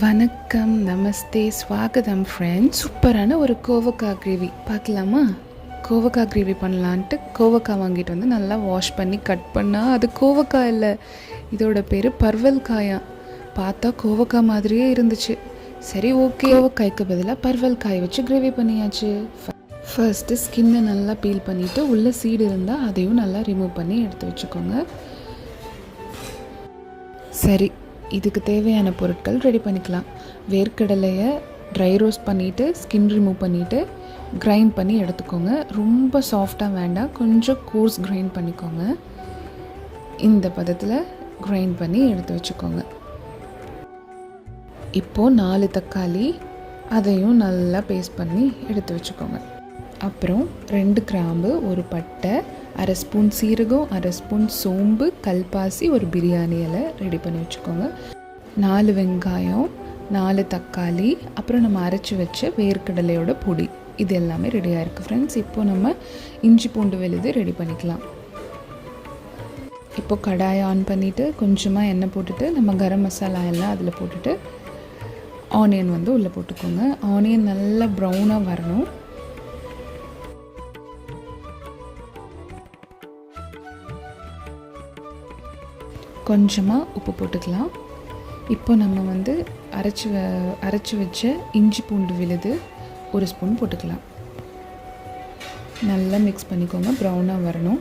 வணக்கம் நமஸ்தே ஸ்வாகதம் ஃப்ரெண்ட்ஸ் சூப்பரான ஒரு கோவக்காய் கிரேவி பார்க்கலாமா? கோவக்காய் கிரேவி பண்ணலான்ட்டு கோவக்காய் வாங்கிட்டு வந்து நல்லா வாஷ் பண்ணி கட் பண்ணால் அது கோவக்காய் இல்லை. இதோட பேர் பர்வல் காயா பார்த்தா கோவக்காய் மாதிரியே இருந்துச்சு. சரி ஓகே கோவக்காய்க்கு பதிலாக பர்வல் காய் வச்சு கிரேவி பண்ணியாச்சு. ஃபர்ஸ்ட்டு ஸ்கின்னை நல்லா பீல் பண்ணிவிட்டு உள்ள சீடு இருந்தால் அதையும் நல்லா ரிமூவ் பண்ணி எடுத்து வச்சுக்கோங்க. சரி இதுக்கு தேவையான பொருட்கள் ரெடி பண்ணிக்கலாம். வேர்க்கடலையை ட்ரை ரோஸ்ட் பண்ணிவிட்டு ஸ்கின் ரிமூவ் பண்ணிவிட்டு கிரைண்ட் பண்ணி எடுத்துக்கோங்க. ரொம்ப சாஃப்டாக வேண்டாம். கொஞ்சம் கோர்ஸ் கிரைண்ட் பண்ணிக்கோங்க. இந்த பதத்தில் கிரைண்ட் பண்ணி எடுத்து வச்சுக்கோங்க. இப்போது நாலு தக்காளி அதையும் நல்லா பேஸ்ட் பண்ணி எடுத்து வச்சுக்கோங்க. அப்புறம் ரெண்டு கிராம்பு ஒரு பட்டை அரை ஸ்பூன் சீரகம் அரை ஸ்பூன் சோம்பு கல்பாசி ஒரு பிரியாணி இலை ரெடி பண்ணி வச்சுக்கோங்க. நாலு வெங்காயம் நாலு தக்காளி அப்புறம் நம்ம அரைச்சி வச்ச வேர்க்கடலையோட பொடி. இது எல்லாமே ரெடியாக இருக்குது ஃப்ரெண்ட்ஸ் இப்போ நம்ம இஞ்சி பூண்டு விழுது ரெடி பண்ணிக்கலாம். இப்போ கடாயை ஆன் பண்ணிவிட்டு கொஞ்சமாக எண்ணெய் போட்டுட்டு நம்ம கரம் மசாலா எல்லாம் அதில் போட்டுட்டு ஆனியன் வந்து உள்ளே போட்டுக்கோங்க. ஆனியன் நல்லா ப்ரௌனாக வரணும். கொஞ்சமாக உப்பு போட்டுக்கலாம். இப்போ நம்ம வந்து அரைச்சி வ அரைச்சி வச்ச இஞ்சி பூண்டு விழுது ஒரு ஸ்பூன் போட்டுக்கலாம். நல்லா மிக்ஸ் பண்ணிக்கோங்க ப்ரௌனாக வரணும்.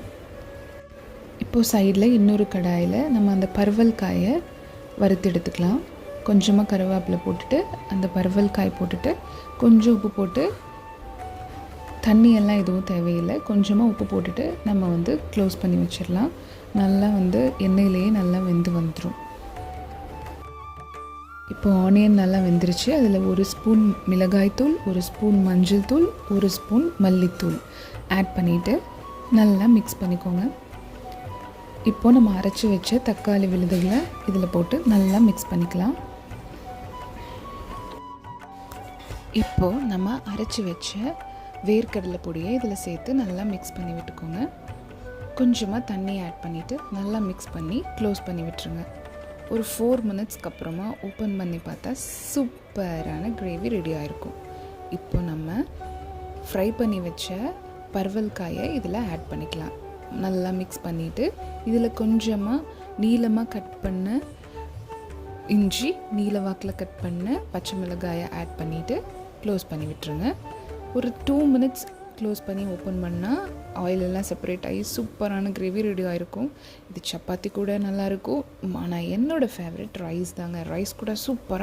இப்போது சைடில் இன்னொரு கடாயில் நம்ம அந்த பருவல் காயை வறுத்து எடுத்துக்கலாம். கொஞ்சமாக கருவேப்பிலை போட்டுட்டு அந்த பருவல் காய் போட்டுட்டு கொஞ்சம் உப்பு போட்டு தண்ணி எல்லாம் எதுவும் தேவையில்லை. கொஞ்சமாக உப்பு போட்டுட்டு நம்ம வந்து க்ளோஸ் பண்ணி வச்சிடலாம். நல்லா வந்து எண்ணெயிலேயே நல்லா வெந்து வந்துடும் இப்போ ஆனியன் நல்லா வெந்துருச்சு. அதில் ஒரு ஸ்பூன் மிளகாய்த்தூள் ஒரு ஸ்பூன் மஞ்சள் தூள் ஒரு ஸ்பூன் மல்லித்தூள் ஆட் பண்ணிவிட்டு நல்லா மிக்ஸ் பண்ணிக்கோங்க. இப்போ நம்ம அரைச்சி வச்ச தக்காளி விழுதுகளை இதில் போட்டு நல்லா மிக்ஸ் பண்ணிக்கலாம். இப்போது நம்ம அரைச்சி வச்ச வேர்க்கடலை பொடியை இதில் சேர்த்து நல்லா மிக்ஸ் பண்ணி விட்டுக்கோங்க. கொஞ்சமாக தண்ணி ஆட் பண்ணிவிட்டு நல்லா மிக்ஸ் பண்ணி க்ளோஸ் பண்ணி விட்டுருங்க. ஒரு ஃபோர் மினிட்ஸ்க்கு அப்புறமா ஓப்பன் பண்ணி பார்த்தா சூப்பரான கிரேவி ரெடி ஆகிருக்கும் இப்போ நம்ம ஃப்ரை பண்ணி வச்ச பர்வல் காயை இதில் ஆட் பண்ணிக்கலாம். நல்லா மிக்ஸ் பண்ணிவிட்டு இதில் கொஞ்சமாக நீளமாக கட் பண்ண இஞ்சி நீல வாக்கில் கட் பண்ண பச்சை மிளகாயை ஆட் பண்ணிவிட்டு க்ளோஸ் பண்ணி விட்டுருங்க. ஒரு டூ மினிட்ஸ் க்ளோஸ் பண்ணி ஓப்பன் பண்ணால் ஆயில் எல்லாம் செப்பரேட் ஆகி சூப்பரான கிரேவி ரெடி ஆகிருக்கும் இது சப்பாத்தி கூட நல்லாயிருக்கும் ஆனால் என்னோடய ஃபேவரட் ரைஸ் தாங்க. ரைஸ் கூட சூப்பராக